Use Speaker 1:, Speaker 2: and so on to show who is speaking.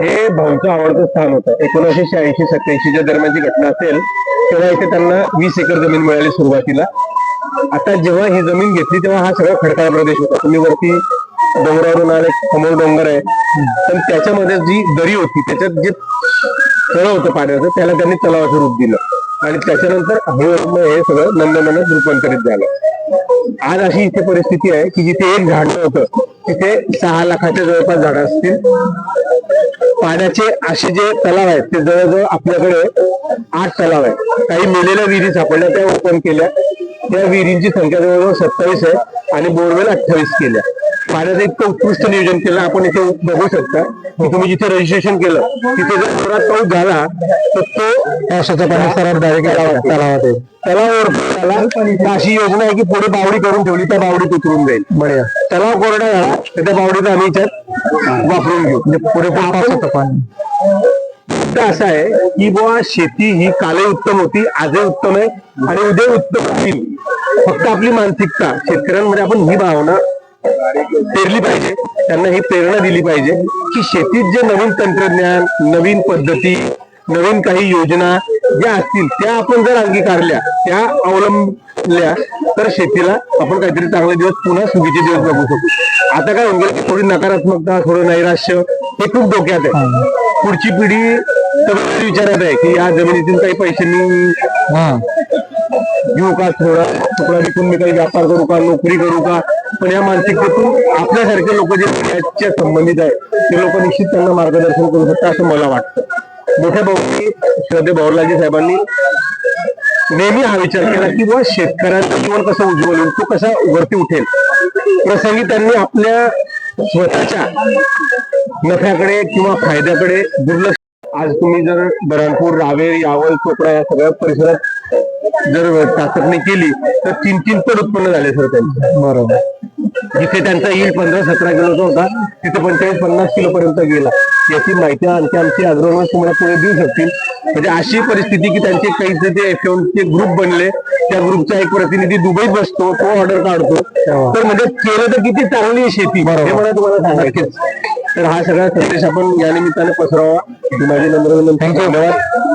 Speaker 1: हे भाऊचं आवडतं स्थान होतं. एकोणीसशे शहाऐंशी सत्याऐंशीच्या दरम्यानची घटना असेल तेव्हा इथे त्यांना वीस एकर जमीन मिळाली सुरुवातीला. आता जेव्हा ही जमीन घेतली तेव्हा हा सगळा खडकाळ प्रदेश होता. तुम्ही वरती डोंगरावरून आले समोर डोंगर आहे. पण त्याच्यामध्ये जी दरी होती त्याच्यात जे तळ होतं पाण्याचं त्याला त्यांनी तलावाचं रूप दिलं. आणि त्याच्यानंतर हळूहळू हे सगळं नंदनवनात रूपांतरित झालं. आज अशी इथे परिस्थिती आहे की जिथे एक झाड होतं तिथे सहा लाखाच्या जवळपास झाडं असतील. पाण्याचे असे जे तलाव आहेत ते जवळजवळ आपल्याकडे आठ तलाव आहेत. काही मेलेल्या विहिरी सापडल्या त्या ओपन केल्या. त्या विहिरींची संख्या जवळजवळ सत्तावीस आहे आणि बोरवेल अठ्ठावीस केल्या. पाण्याचं इतकं उत्कृष्ट नियोजन केलं आपण इथे बघू शकता. की तुम्ही जिथे रजिस्ट्रेशन केलं तिथे जर जोरात पाऊस झाला तर तो
Speaker 2: पावसाचा पाणी सरळ डायरेक्ट तलावात येईल.
Speaker 1: तलावावर अशी योजना आहे की पुढे बावडी करून ठेवली त्या बावडीत उतरून जाईल.
Speaker 2: बढिया.
Speaker 1: तलाव कोरडा झाला त्याच्या पावडीचा आम्ही त्यात वापरून घेऊ. म्हणजे पुढे
Speaker 2: पावसाचं पाणी
Speaker 1: मुद्दा असा आहे की बुवा शेती ही कालही उत्तम होती आजही उत्तम आहे आणि उद्या उत्तम होईल. फक्त आपली मानसिकता शेतकऱ्यांमध्ये आपण ही भावना पेरली पाहिजे. त्यांना ही प्रेरणा दिली पाहिजे की शेतीत जे नवीन तंत्रज्ञान नवीन पद्धती नवीन काही योजना ज्या असतील त्या आपण जर अंगीकारल्या त्या अवलंब अवलंबल्या तर शेतीला आपण काहीतरी चांगले दिवस पुन्हा सुगीचे दिवस बघू शकू. आता काय होऊन गेलं की थोडी नकारात्मकता थोडं नैराश्य हे खूप डोक्यात आहे. पुढची पिढी तर विचारत आहे की या जमिनीतून काही पैसे मी
Speaker 2: हा.
Speaker 1: घेऊ का? थोडा तुकडा विकून मी काही व्यापार करू का? नोकरी करू का? पण या मानसिकतेतून आपल्यासारखे लोक जे याच्या संबंधित आहे ते लोक निश्चित त्यांना मार्गदर्शन करू शकतात असं मला वाटतं. मोठ्या भाऊनी श्रद्धे भाऊलाजी साहेबांनी नेहमी हा विचार केला की बुवा शेतकऱ्यांचं जीवन कसं उज्ज्वल होईल? तो कसा वरती उठेल? प्रसंगी त्यांनी आपल्या स्वतःच्या नफ्याकडे किंवा फायद्याकडे दुर्लक्ष आज तुम्ही जर बऱ्हाणपूर रावेर यावल चोपडा या सगळ्या परिसरात जर चाचपणी केली तर तीन तीन पट उत्पन्न झाले सर त्यांचे.
Speaker 2: बरोबर.
Speaker 1: जिथे त्यांचा येईल पंधरा सतरा किलोचा होता तिथे पंचेचाळीस पन्नास किलो पर्यंत गेला. याची माहिती आणखी आमची अग्रवाल तुम्हाला पुढे देऊ शकतील. म्हणजे अशी परिस्थिती की त्यांचे काही ते F1 चे ग्रुप बनले त्या ग्रुपचा एक प्रतिनिधी दुबईत बसतो तो ऑर्डर काढतो. तर म्हणजे केलं तर किती चांगली आहे शेती हे मला तुम्हाला सांगायचेच तर हा सगळा संदेश आपण या निमित्ताने पसरावा. माझी नम्र विनंती धन्यवाद.